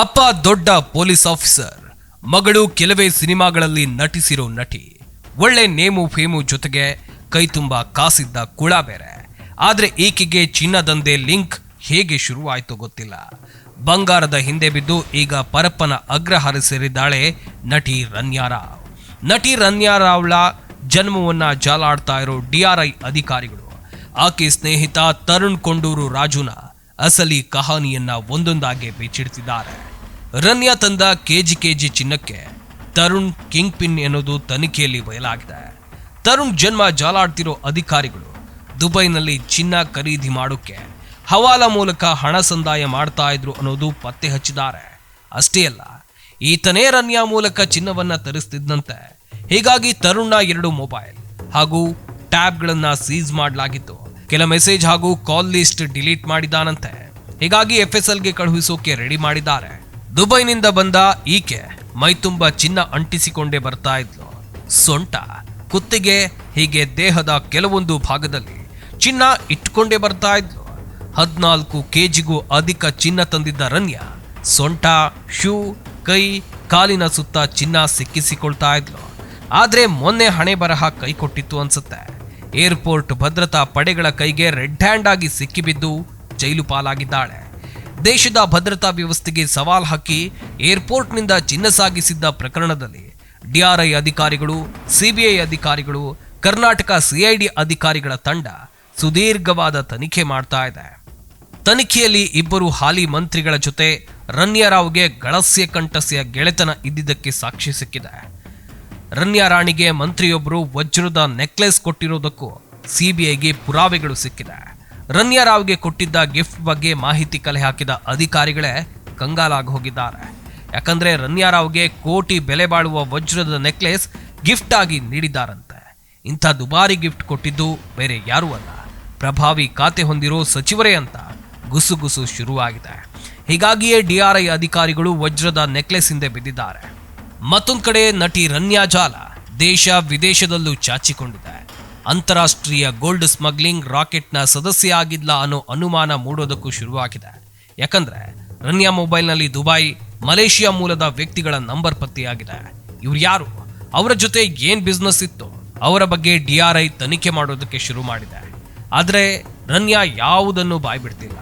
ಅಪ್ಪ ದೊಡ್ಡ police officer. ಮಗಳು ಕೆಲವೇ ಸಿನಿಮಾಗಳಲ್ಲಿ ನಟಿಸಿರೋ ನಟಿ. ಒಳ್ಳೆ ನೇಮು ಫೇಮು ಜೊತೆಗೆ ಕೈ ತುಂಬ ಕಾಸಿದ್ದ ಕುಳ ಬೇರೆ. ಆದರೆ ಈಕೆಗೆ ಚಿನ್ನದಂದೆ ಲಿಂಕ್ ಹೇಗೆ ಶುರುವಾಯಿತು ಗೊತ್ತಿಲ್ಲ. ಬಂಗಾರದ ಹಿಂದೆ ಬಿದ್ದು ಈಗ ಪರಪ್ಪನ ಅಗ್ರಹಾರ ಸೇರಿದ್ದಾಳೆ ನಟಿ ರನ್ಯಾರಾವ್ ನಟಿ ರನ್ಯಾರಾವ್ಳ ಜನ್ಮವನ್ನ ಜಾಲಾಡ್ತಾ ಇರೋ ಡಿಆರ್ಐ ಅಧಿಕಾರಿಗಳು. ಆಕೆ ಸ್ನೇಹಿತ ತರುಣ್ ಕೊಂಡೂರು ರಾಜುನ ಅಸಲಿ ಕಹಾನಿಯನ್ನ ಒಂದೊಂದಾಗಿ ಬಿಚ್ಚಿಡ್ತಿದ್ದಾರೆ ರನ್ಯಾ ತಂದ ಕೆಜಿ ಕೆಜಿ ಚಿನ್ನಕ್ಕೆ ತರುಣ್ ಕಿಂಗ್ ಪಿನ್ ಎನ್ನುವುದು ತನಿಖೆಯಲ್ಲಿ ಬಯಲಾಗಿದೆ ತರುಣ್ ಜನ್ಮ ಜಾಲಾಡ್ತಿರೋ ಅಧಿಕಾರಿಗಳು ದುಬೈನಲ್ಲಿ ಚಿನ್ನ ಖರೀದಿ ಮಾಡೋಕ್ಕೆ ಹವಾಲ ಮೂಲಕ ಹಣ ಸಂದಾಯ ಮಾಡ್ತಾ ಇದ್ರು ಅನ್ನೋದು ಪತ್ತೆ ಹಚ್ಚಿದ್ದಾರೆ. ಅಷ್ಟೇ ಅಲ್ಲ, ಈತನೇ ರನ್ಯಾ ಮೂಲಕ ಚಿನ್ನವನ್ನ ತರಿಸ್ತಿದ್ದಂತೆ ಹೀಗಾಗಿ ತರುಣ್ನ ಎರಡು ಮೊಬೈಲ್ ಹಾಗೂ ಟ್ಯಾಬ್ಗಳನ್ನ ಸೀಸ್ ಮಾಡಲಾಗಿತ್ತು. ಕೆಲ ಮೆಸೇಜ್ ಹಾಗೂ ಕಾಲ್ ಲಿಸ್ಟ್ ಡಿಲೀಟ್ ಮಾಡಿದಾನಂತೆ. ಹೀಗಾಗಿ ಎಫ್ ಎಸ್ ಎಲ್ಗೆ ಕಳುಹಿಸೋಕೆ ರೆಡಿ ಮಾಡಿದ್ದಾರೆ. ದುಬೈನಿಂದ ಬಂದ ಈಕೆ ಮೈತುಂಬ ಚಿನ್ನ ಅಂಟಿಸಿಕೊಂಡೇ ಬರ್ತಾ ಇದ್ಲು. ಸೊಂಟ, ಕುತ್ತಿಗೆ, ಹೀಗೆ ದೇಹದ ಕೆಲವೊಂದು ಭಾಗದಲ್ಲಿ ಚಿನ್ನ ಇಟ್ಕೊಂಡೇ ಬರ್ತಾ ಇದ್ಲು. ಹದಿನಾಲ್ಕು ಕೆಜಿಗೂ ಅಧಿಕ ಚಿನ್ನ ತಂದಿದ್ದ ರನ್ಯ ಸೊಂಟ, ಶೂ, ಕೈ, ಕಾಲಿನ ಸುತ್ತ ಚಿನ್ನ ಸಿಕ್ಕಿಸಿಕೊಳ್ತಾ ಇದ್ಲು. ಆದ್ರೆ ಮೊನ್ನೆ ಹಣೆ ಬರಹ ಕೈ ಕೊಟ್ಟಿತ್ತು ಅನ್ಸುತ್ತೆ. ಏರ್ಪೋರ್ಟ್ ಭದ್ರತಾ ಪಡೆಗಳ ಕೈಗೆ ರೆಡ್ ಹ್ಯಾಂಡ್ ಆಗಿ ಸಿಕ್ಕಿಬಿದ್ದು ಜೈಲು ಪಾಲಾಗಿದ್ದಾಳೆ. ದೇಶದ ಭದ್ರತಾ ವ್ಯವಸ್ಥೆಗೆ ಸವಾಲ್ ಹಾಕಿ ಏರ್ಪೋರ್ಟ್ನಿಂದ ಚಿನ್ನ ಸಾಗಿಸಿದ್ದ ಪ್ರಕರಣದಲ್ಲಿ ಡಿಆರ್ಐ ಅಧಿಕಾರಿಗಳು ಸಿಬಿಐ ಅಧಿಕಾರಿಗಳು, ಕರ್ನಾಟಕ ಸಿಐಡಿ ಅಧಿಕಾರಿಗಳ ತಂಡ ಸುದೀರ್ಘವಾದ ತನಿಖೆ ಮಾಡ್ತಾ ಇದೆ. ತನಿಖೆಯಲ್ಲಿ ಇಬ್ಬರು ಹಾಲಿ ಮಂತ್ರಿಗಳ ಜೊತೆ ರನ್ಯರಾವ್ಗೆ ಗಳಸ್ಯ ಕಂಠಸ್ಯ ಗೆಳೆತನ ಇದ್ದಿದ್ದಕ್ಕೆ ಸಾಕ್ಷಿ ಸಿಕ್ಕಿದೆ. ರನ್ಯಾ ರಾಣಿಗೆ ಮಂತ್ರಿಯೊಬ್ಬರು ವಜ್ರದ ನೆಕ್ಲೆಸ್ ಕೊಟ್ಟಿರೋದಕ್ಕೂ ಸಿಬಿಐಗೆ ಪುರಾವೆಗಳು ಸಿಕ್ಕಿದೆ. ರನ್ಯ ರಾವ್ಗೆ ಕೊಟ್ಟಿದ್ದ ಗಿಫ್ಟ್ ಬಗ್ಗೆ ಮಾಹಿತಿ ಕಲೆ ಹಾಕಿದ ಅಧಿಕಾರಿಗಳೇ ಕಂಗಾಲಾಗಿ ಹೋಗಿದ್ದಾರೆ. ಯಾಕಂದ್ರೆ ರನ್ಯ ರಾವ್ಗೆ ಕೋಟಿ ಬೆಲೆ ಬಾಳುವ ವಜ್ರದ ನೆಕ್ಲೆಸ್ ಗಿಫ್ಟ್ ಆಗಿ ನೀಡಿದ್ದಾರಂತೆ. ಇಂಥ ದುಬಾರಿ ಗಿಫ್ಟ್ ಕೊಟ್ಟಿದ್ದು ಬೇರೆ ಯಾರೂ ಅಲ್ಲ. ಪ್ರಭಾವಿ ಖಾತೆ ಹೊಂದಿರೋ ಸಚಿವರೇ ಅಂತ ಗುಸುಗುಸು ಶುರುವಾಗಿದೆ. ಹೀಗಾಗಿಯೇ ಡಿಆರ್ಐ ಅಧಿಕಾರಿಗಳು ವಜ್ರದ ನೆಕ್ಲೆಸ್ ಹಿಂದೆ ಬಿದ್ದಿದ್ದಾರೆ. ಮತ್ತೊಂದು ಕಡೆ ನಟಿ ರನ್ಯಾ ಜಾಲ ದೇಶ ವಿದೇಶದಲ್ಲೂ ಚಾಚಿಕೊಂಡಿದೆ. ಅಂತಾರಾಷ್ಟ್ರೀಯ ಗೋಲ್ಡ್ ಸ್ಮಗ್ಲಿಂಗ್ ರಾಕೆಟ್ನ ಸದಸ್ಯ ಆಗಿದ್ಲ ಅನ್ನೋ ಅನುಮಾನ ಮೂಡೋದಕ್ಕೂ ಶುರುವಾಗಿದೆ. ಯಾಕಂದ್ರೆ ರನ್ಯಾ ಮೊಬೈಲ್ನಲ್ಲಿ ದುಬೈ, ಮಲೇಷಿಯಾ ಮೂಲದ ವ್ಯಕ್ತಿಗಳ ನಂಬರ್ ಪತ್ತೆಯಾಗಿದೆ. ಇವ್ರು ಯಾರು? ಅವರ ಜೊತೆ ಏನ್ ಬಿಸ್ನೆಸ್ ಇತ್ತು? ಅವರ ಬಗ್ಗೆ ಡಿಆರ್ಐ ತನಿಖೆ ಮಾಡೋದಕ್ಕೆ ಶುರು ಮಾಡಿದೆ. ಆದ್ರೆ ರನ್ಯಾ ಯಾವುದನ್ನು ಬಾಯ್ಬಿಡ್ತಿಲ್ಲ.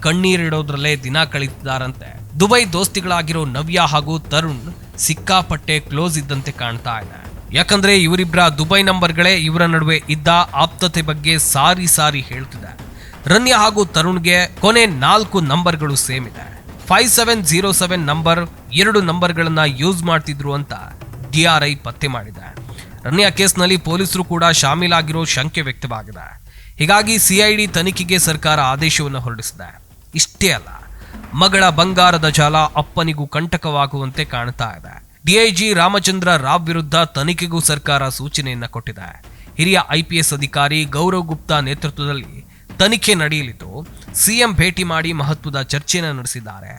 ಕಣ್ಣೀರಿಡೋದ್ರಲ್ಲೇ ದಿನ ಕಳೀತಿದ್ದಾರಂತೆ. ದುಬೈ ದೋಸ್ತಿಗಳಾಗಿರೋ ನವ್ಯಾ ಹಾಗೂ ತರುಣ್ ಸಿಕ್ಕಾಪಟ್ಟೆ ಕ್ಲೋಸ್ ಇದ್ದಂತೆ ಕಾಣ್ತಾ ಇದೆ. ಯಾಕಂದ್ರೆ ಇವರಿಬ್ಬರ ದುಬೈ ನಂಬರ್ಗಳೇ ಇವರ ನಡುವೆ ಇದ್ದ ಆಪ್ತತೆ ಬಗ್ಗೆ ಸಾರಿ ಸಾರಿ ಹೇಳ್ತಿದೆ. ರನ್ಯ ಹಾಗೂ ತರುಣ್ಗೆ ಕೊನೆ ನಾಲ್ಕು ನಂಬರ್ಗಳು ಸೇಮ್ ಇದೆ five seven zero seven number ಎರಡು ನಂಬರ್ಗಳನ್ನ ಯೂಸ್ ಮಾಡ್ತಿದ್ರು ಅಂತ ಡಿಆರ್ಐ ಪತ್ತೆ ಮಾಡಿದೆ. ರನ್ಯಾ ಕೇಸ್ನಲ್ಲಿ ಪೊಲೀಸರು ಕೂಡ ಶಾಮೀಲಾಗಿರೋ ಶಂಕೆ ವ್ಯಕ್ತವಾಗಿದೆ. ಹೀಗಾಗಿ ಸಿಐಡಿ ತನಿಖೆಗೆ ಸರ್ಕಾರ ಆದೇಶವನ್ನು ಹೊರಡಿಸಿದೆ. ಇಷ್ಟೇ ಅಲ್ಲ ಮಗಳ ಬಂಗಾರದ ಜಾಲ ಅಪ್ಪನಿಗೂ ಕಂಟಕವಾಗುವಂತೆ ಕಾಣ್ತಾ ಇದೆ. ಡಿಐಜಿ ರಾಮಚಂದ್ರ ರಾವ್ ವಿರುದ್ಧ ತನಿಖೆಗೂ ಸರ್ಕಾರ ಸೂಚನೆಯನ್ನ ಕೊಟ್ಟಿದೆ. ಹಿರಿಯ ಐಪಿಎಸ್ ಅಧಿಕಾರಿ ಗೌರವ್ ಗುಪ್ತಾ ನೇತೃತ್ವದಲ್ಲಿ ತನಿಖೆ ನಡೆಯಲಿದ್ದು, ಸಿಎಂ ಭೇಟಿ ಮಾಡಿ ಮಹತ್ವದ ಚರ್ಚೆಯನ್ನು ನಡೆಸಿದ್ದಾರೆ.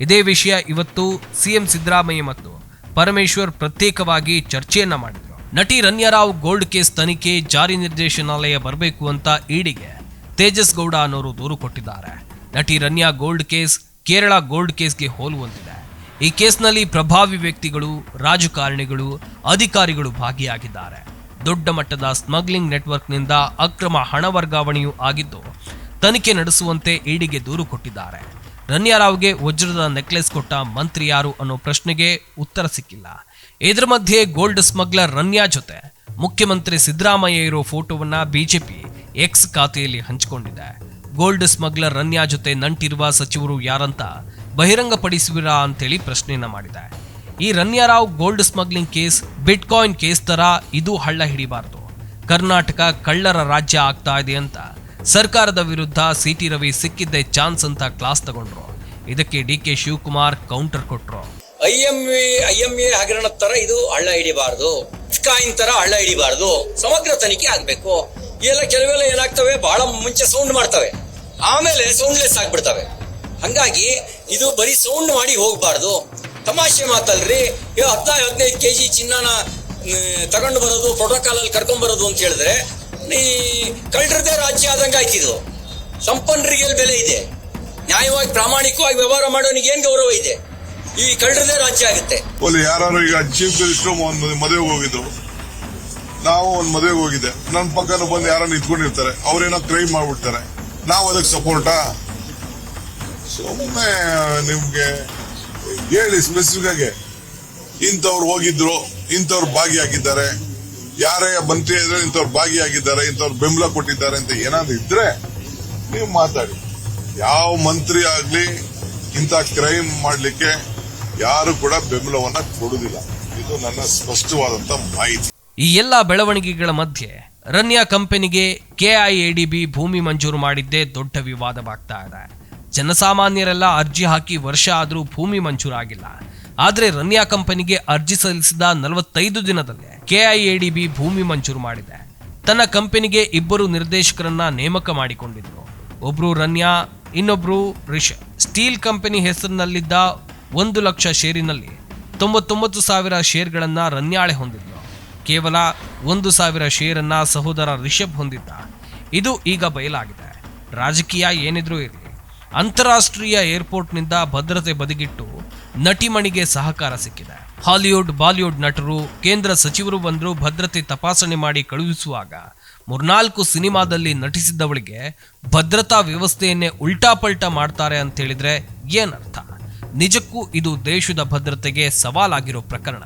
ಇದೇ ವಿಷಯ ಇವತ್ತು ಸಿಎಂ ಸಿದ್ದರಾಮಯ್ಯ ಮತ್ತು ಪರಮೇಶ್ವರ್ ಪ್ರತ್ಯೇಕವಾಗಿ ಚರ್ಚೆಯನ್ನ ಮಾಡಿದರು. ನಟಿ ರನ್ಯರಾವ್ ಗೋಲ್ಡ್ ಕೇಸ್ ತನಿಖೆ ಜಾರಿ ನಿರ್ದೇಶನಾಲಯ ಬರಬೇಕು ಅಂತ ಇಡಿಗೆ ತೇಜಸ್ ಗೌಡ ಅನ್ನೋರು ದೂರು ಕೊಟ್ಟಿದ್ದಾರೆ. ನಟಿ Ranya gold case Kerala gold ಕೇಸ್ಗೆ ಹೋಲುವಂತಿದೆ ಈ ಕೇಸ್ನಲ್ಲಿ ಪ್ರಭಾವಿ ವ್ಯಕ್ತಿಗಳು, ರಾಜಕಾರಣಿಗಳು, ಅಧಿಕಾರಿಗಳು ಭಾಗಿಯಾಗಿದ್ದಾರೆ. ದೊಡ್ಡ ಮಟ್ಟದ ಸ್ಮಗ್ಲಿಂಗ್ ನೆಟ್ವರ್ಕ್ನಿಂದ ಅಕ್ರಮ ಹಣ ವರ್ಗಾವಣೆಯೂ ಆಗಿದ್ದು, ತನಿಖೆ ನಡೆಸುವಂತೆ ಇಡಿಗೆ ದೂರು ಕೊಟ್ಟಿದ್ದಾರೆ. ರನ್ಯಾರಾವ್ಗೆ ವಜ್ರದ ನೆಕ್ಲೆಸ್ ಕೊಟ್ಟ ಮಂತ್ರಿ ಯಾರು ಅನ್ನೋ ಪ್ರಶ್ನೆಗೆ ಉತ್ತರ ಸಿಕ್ಕಿಲ್ಲ. ಇದರ ಮಧ್ಯೆ ಗೋಲ್ಡ್ ಸ್ಮಗ್ಲರ್ ರನ್ಯಾ ಜೊತೆ ಮುಖ್ಯಮಂತ್ರಿ ಸಿದ್ದರಾಮಯ್ಯ ಇರೋ ಫೋಟೋವನ್ನ ಬಿಜೆಪಿ ಎಕ್ಸ್ ಖಾತೆಯಲ್ಲಿ ಹಂಚಿಕೊಂಡಿದೆ. ಗೋಲ್ಡ್ ಸ್ಮಗ್ಲರ್ ರನ್ಯಾ ಜೊತೆ ನಂಟಿರುವ ಸಚಿವರು ಯಾರಂತ ಬಹಿರಂಗಪಡಿಸುವಿರಾ ಅಂತೇಳಿ ಪ್ರಶ್ನೆಯನ್ನ ಮಾಡಿದೆ ಈ Ranya Rao gold smuggling case, bitcoin case ತರ ಇದು ಹಳ್ಳ ಹಿಡಿಬಾರದು. ಕರ್ನಾಟಕ ಕಳ್ಳರ ರಾಜ್ಯ ಆಗ್ತಾ ಇದೆ ಅಂತ ಸರ್ಕಾರದ ವಿರುದ್ಧ ಸಿ ಟಿ ರವಿ ಸಿಕ್ಕಿದ್ದೆ ಚಾನ್ಸ್ ಅಂತ ಕ್ಲಾಸ್ ತಗೊಂಡ್ರು. ಇದಕ್ಕೆ ಡಿ ಕೆ ಶಿವಕುಮಾರ್ ಕೌಂಟರ್ ಕೊಟ್ರು. I M I M A ಹಗರಣ ತರ ಇದು ಹಳ್ಳ ಹಿಡಿಬಾರದು. ಕಾಯಿನ್ ತರ ಹಳ್ಳ ಹಿಡಿಬಾರದು. ಸಮಗ್ರ ತನಿಖೆ ಆಗ್ಬೇಕು. ಎಲ್ಲ ಕೆಲವೆಲ್ಲ ಏನಾಗ್ತವೆ? ಬಹಳ ಮುಂಚೆ ಸೌಂಡ್ ಮಾಡ್ತವೆ. ಆಮೇಲೆ ಸೌಂಡ್ಲೆಸ್ ಆಗ್ಬಿಡ್ತವೆ. ಹಂಗಾಗಿ ಇದು ಬರೀ ಸೌಂಡ್ ಮಾಡಿ ಹೋಗ್ಬಾರ್ದು. ತಮಾಷೆ ಮಾತಲ್ರಿ ಈಗ ಹದಿನೈದು ಕೆ ಜಿ ಚಿನ್ನನ ತಗೊಂಡು ಬರೋದು ಪ್ರೋಟೋಕಾಲ್ ಅಲ್ಲಿ ಕರ್ಕೊಂಡ್ ಬರೋದು ಅಂತ ಹೇಳಿದ್ರೆ ನೀ ಕಳ್ಳರದೇ ರಾಜ್ಯ ಆದಂಗೆ ಆಯ್ತಿದು. ಸಂಪನ್ನರಿಗೆ ಬೆಲೆ ಇದೆ. ನ್ಯಾಯವಾಗಿ ಪ್ರಾಮಾಣಿಕವಾಗಿ ವ್ಯವಹಾರ ಮಾಡೋನಿಗೆ ಏನ್ ಗೌರವ ಇದೆ? ಈ ಕಳ್ಳರದೇ ರಾಜ್ಯ ಆಗುತ್ತೆ. ಒಂದು ಯಾರು ಈಗ ಚೀಫ್ ಮಿನಿಸ್ಟರ್ ಒಂದು ಮದುವೆಗೆ ಹೋಗಿದ್ರು. ನಾವು ಒಂದು ಮದುವೆಗೆ ಹೋಗಿದ್ದೆ. ನನ್ನ ಪಕ್ಕನ ಬಂದು ಯಾರನ್ನ ನಿಂತ್ಕೊಂಡಿರ್ತಾರೆ. ಅವ್ರೇನೋ ಕ್ರೈಮ್ ಮಾಡ್ಬಿಡ್ತಾರೆ. ನಾವು ಅದಕ್ಕೆ ಸಪೋರ್ಟಾ ಸುಮ್ಮನೆ ನಿಮ್ಗೆ ಹೇಳಿ ಸ್ಪೆಸಿಫಿಕ್ ಆಗಿ. ಇಂಥವ್ರು ಹೋಗಿದ್ರು, ಇಂಥವ್ರು ಭಾಗಿಯಾಗಿದ್ದಾರೆ. ಯಾರೇ ಮಂತ್ರಿ ಇದ್ರೆ ಇಂಥವ್ರು ಭಾಗಿಯಾಗಿದ್ದಾರೆ, ಇಂಥವ್ರು ಬೆಂಬಲ ಕೊಟ್ಟಿದ್ದಾರೆ ಅಂತ ಏನಾದ್ರು ಇದ್ರೆ ನೀವು ಮಾತಾಡಿ. ಯಾವ ಮಂತ್ರಿ ಆಗ್ಲಿ, ಇಂಥ ಕ್ರೈಮ್ ಮಾಡಲಿಕ್ಕೆ ಯಾರು ಕೂಡ ಬೆಂಬಲವನ್ನ ಕೊಡುದಿಲ್ಲ. ಇದು ನನ್ನ ಸ್ಪಷ್ಟವಾದಂತ ಮಾಹಿತಿ. ಈ ಎಲ್ಲ ಬೆಳವಣಿಗೆಗಳ ಮಧ್ಯೆ ರನ್ಯಾ ಕಂಪನಿಗೆ ಕೆಐಎಡಿಬಿ ಭೂಮಿ ಮಂಜೂರು ಮಾಡಿದ್ದೇ ದೊಡ್ಡ ವಿವಾದವಾಗ್ತಾ ಇದೆ. ಜನಸಾಮಾನ್ಯರೆಲ್ಲ ಅರ್ಜಿ ಹಾಕಿ ವರ್ಷ ಆದರೂ ಭೂಮಿ ಮಂಜೂರಾಗಿಲ್ಲ. ಆದರೆ ರನ್ಯಾ ಕಂಪನಿಗೆ ಅರ್ಜಿ ಸಲ್ಲಿಸಿದ ನಲವತ್ತೈದು ದಿನದಲ್ಲೇ ಕೆಐಎಡಿಬಿ ಭೂಮಿ ಮಂಜೂರು ಮಾಡಿದೆ. ತನ್ನ ಕಂಪನಿಗೆ ಇಬ್ಬರು ನಿರ್ದೇಶಕರನ್ನ ನೇಮಕ ಮಾಡಿಕೊಂಡಿದ್ರು. ಒಬ್ರು ರನ್ಯಾ, ಇನ್ನೊಬ್ರು ರಿಷ ಸ್ಟೀಲ್ ಕಂಪನಿ ಹೆಸರಿನಲ್ಲಿದ್ದ ಒಂದು ಲಕ್ಷ ಷೇರಿನಲ್ಲಿ ತೊಂಬತ್ತೊಂಬತ್ತು ಸಾವಿರ ಷೇರ್ಗಳನ್ನ ರನ್ಯಾಳೆ ಹೊಂದಿದ್ಲು. ಕೇವಲ ಒಂದು ಸಾವಿರ ಷೇರನ್ನ ಸಹೋದರ ರಿಷಬ್ ಹೊಂದಿದ್ದ. ಇದು ಈಗ ಬಯಲಾಗಿದೆ. ರಾಜಕೀಯ ಏನಿದ್ರೂ ಇರಲಿ, ಅಂತಾರಾಷ್ಟ್ರೀಯ ಏರ್ಪೋರ್ಟ್ನಿಂದ ಭದ್ರತೆ ಬದಿಗಿಟ್ಟು ನಟಿಮಣಿಗೆ ಸಹಕಾರ ಸಿಕ್ಕಿದೆ. ಹಾಲಿವುಡ್, ಬಾಲಿವುಡ್ ನಟರು, ಕೇಂದ್ರ ಸಚಿವರು ಬಂದರೂ ಭದ್ರತೆ ತಪಾಸಣೆ ಮಾಡಿ ಕಳುಹಿಸುವಾಗ ಮೂರ್ನಾಲ್ಕು ಸಿನಿಮಾದಲ್ಲಿ ನಟಿಸಿದ್ದವಳಿಗೆ ಭದ್ರತಾ ವ್ಯವಸ್ಥೆಯನ್ನೇ ಉಲ್ಟಾಪಲ್ಟಾ ಮಾಡ್ತಾರೆ ಅಂತ ಹೇಳಿದ್ರೆ ಏನರ್ಥ? ನಿಜಕ್ಕೂ ಇದು ದೇಶದ ಭದ್ರತೆಗೆ ಸವಾಲಾಗಿರೋ ಪ್ರಕರಣ.